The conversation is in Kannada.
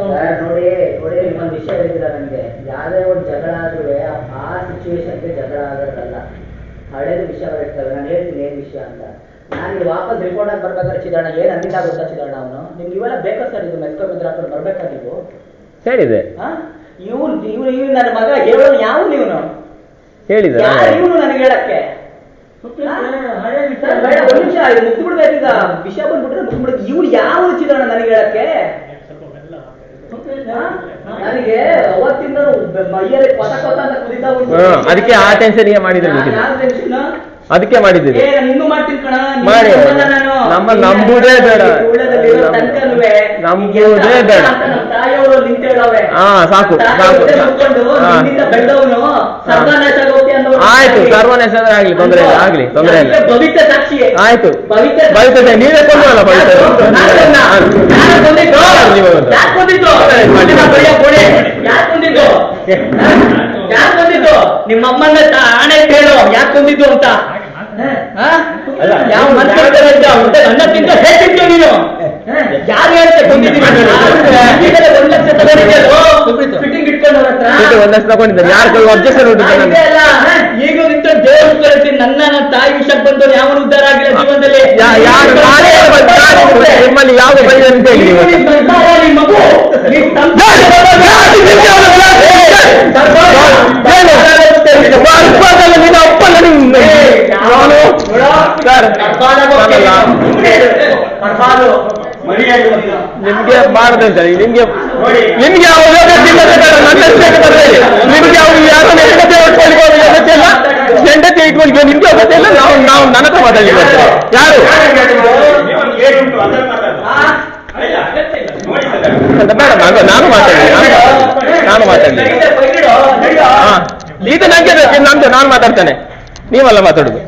ನೋಡಿ ನೋಡಿ ಒಂದು ವಿಷಯ ಹೇಳಿದಿರ ನನಗೆ ಯಾವುದೇ ಒಂದು ಜಗಳ ಆದ್ರೂ ಆ ಸಿಚುವೇಶನ್ಗೆ ಜಗಳ ಆಗೋದಲ್ಲ ಹಳೇದು. ವಿಷಯಗಳಿರ್ತವೆ ನಾನು ಹೇಳ್ತೀನಿ ಏನ್ ವಿಷಯ ಅಂತ ನಾನು ಇಲ್ಲಿ ವಾಪಸ್ ರಿಪೋರ್ಟ್ ಆಗಿ ಬರ್ಬೇಕಾದ್ರೆ ಚಿದಣ್ಣ ಏನ್ ಅಂದಿಲ್ಲ ಗೊತ್ತಾ ಚಿದಣ್ಣ ಅವನು ನಿಮ್ಗೆ ಇವೆಲ್ಲ ಬೇಕಾ ಸರ್ ಇದು ಮೆಸ್ಕೋ ಮಿತ್ರ ಹಾಕೊಂಡು ಬರ್ಬೇಕಾ ನೀವು ಹೇಳಿದೆ. ಇವ್ನು ಇವ್ನು ಇವ್ನು ನನ್ನ ಮಗ ಹೇಳೋನು ಯಾವ ನೀವು ಹೇಳಿದ ಇವನು ನನಗೆ ಹೇಳಕ್ಕೆ? ಒಂದ್ ನಿಮಿಷ ಇದು ಮುಗ್ದು ಬಿಡ್ಬೇಕೀಗ. ವಿಷಯ ಬಂದ್ಬಿಟ್ರೆ ಮುಗ್ದು ಬಿಡುತ್ತೆ ಇವ್ರು ಯಾವ ಚಿದಣ್ಣ ನನಗೆ ಹೇಳಕ್ಕೆ. ನನಗೆ ಅವತ್ತಿಂದ ಮೈಯಲ್ಲಿ ಕೊತ ಕೊತ ಅಂತ ಕುದಿತಾ ಉಂಟು. ಅದಕ್ಕೆ ಆ ಟೆನ್ಷನ್ಗೆ ಮಾಡಿದ್ರೆ. ಅದಕ್ಕೆ ಮಾಡಿದ್ದೀರಿ. ಏ, ನಾನು ಇನ್ನೂ ಮಾಡ್ತೀನಿ ಕಣ. ಮಾಡಿ. ನಾನು. ನಮ್ಮ ನಂಬುದೇ ಬೇಡ. ನಂಬುದೇ ಬೇಡ. ತಾಯಿಯವರು ನಿಂತೇಳವೆ ಹಾ, ಸಾಕು, ಸಾಕು. ಬೆಳೆದವನು ಸರ್ವನಾಶ ಆಗೋಕೆ ಸರ್ವನ ಹೆಸರು ಆಗ್ಲಿ ತೊಂದರೆ ಇಲ್ಲ ಆಗ್ಲಿ ತೊಂದರೆ ಇಲ್ಲ. ಆಯ್ತು ಬಲಿತದೆ ನೀವೇ ಕೊಡುವಲ್ಲ ಬೈತದೆ ಯಾರು ಕೊಂದಿದ್ದು? ನೀವು ಕೊಂದದ್ದು. ಯಾರು ಕೊಂದಿದ್ದು? ನಿಮ್ಮ ಬಳಿಯ ಗೋಡೆ. ಯಾರು ಕೊಂದಿದ್ದು? ಯಾರು ಕೊಂದಿದ್ದು? ನಿಮ್ಮ ಅಮ್ಮನ ತ- ಆಣೆ ಕೇಳು ಯಾಕೆ ಕೊಂದಿದ್ದು ಅಂತ ಯಾವ ಮಂತ್ರಿಂತ ಹೇಳ್ತಿದ್ದು ನೀನು? ಯಾರು ಹೇಳ್ತೆ ಕೊಂದಿದ್ದೀನಿ ಒಂದು ಲಕ್ಷ ತಗೊಂಡಿದ್ಯಲ್ಲೋ? ಫಿಟ್ಟಿಂಗ್ ಇಟ್ಕೊಂಡು ಅವ್ರ ಹತ್ರ? ಇದು ಒಂದಷ್ಟು ತಗೊಂಡಿದ್ದಾರೆ ಯಾರ ಕೈ ಅಬ್ಜೆಕ್ಷನ್ ಹೊಟ್ಟಿದ್ದಾರೆ ಈಗ ನಿಂತು ದೇವ್ರ ಕಳಿಸ್ತೀನಿ ನನ್ನ ತಾಯಿ ವಿಷಯ ಬಂದವರು ಯಾವ ಉದ್ದಾರ ಆಗಿಲ್ಲ ಜೀವನದಲ್ಲಿ ಬಂದು- ಬಂದು ನಿಮ್ಮಲ್ಲಿ ಯಾವ ಬೈದೆ ಅಂತ ಹೇಳಿ ಮಗು, ಅಪ್ಪಲ್ಲ. ನಿಮ್ಗೆ ಮಾಡ್ದಂತ ನಿಮ್ಗೆ ನಿಮ್ಗೆ ಯಾವ ನಿಮ್ಗೆ ಅವ್ರು ಯಾರು ಹೆಂಡತಿ ಇಟ್ಕೊಳ್ಕೋ ಅಗತ್ಯ ಇಲ್ಲ. ಹೆಂಡತಿ ಇಟ್ಕೊಂಡು ನಿಮ್ಗೆ ಅಗತ್ಯ ಇಲ್ಲ. ನಾವು ನಾವು ನನ್ನ ಹತ್ರ ಮಾತಾಡಿ ಯಾರು? ಬೇಡ ನಾನು ನಾನು ಮಾತಾಡಿ ನಾನು ಮಾತಾಡಿ ಹಾ. ಇದು ನಂಗೆ ನಂದು ನಾನು ಮಾತಾಡ್ತೇನೆ. ನೀವಲ್ಲ ಮಾತಾಡುದು.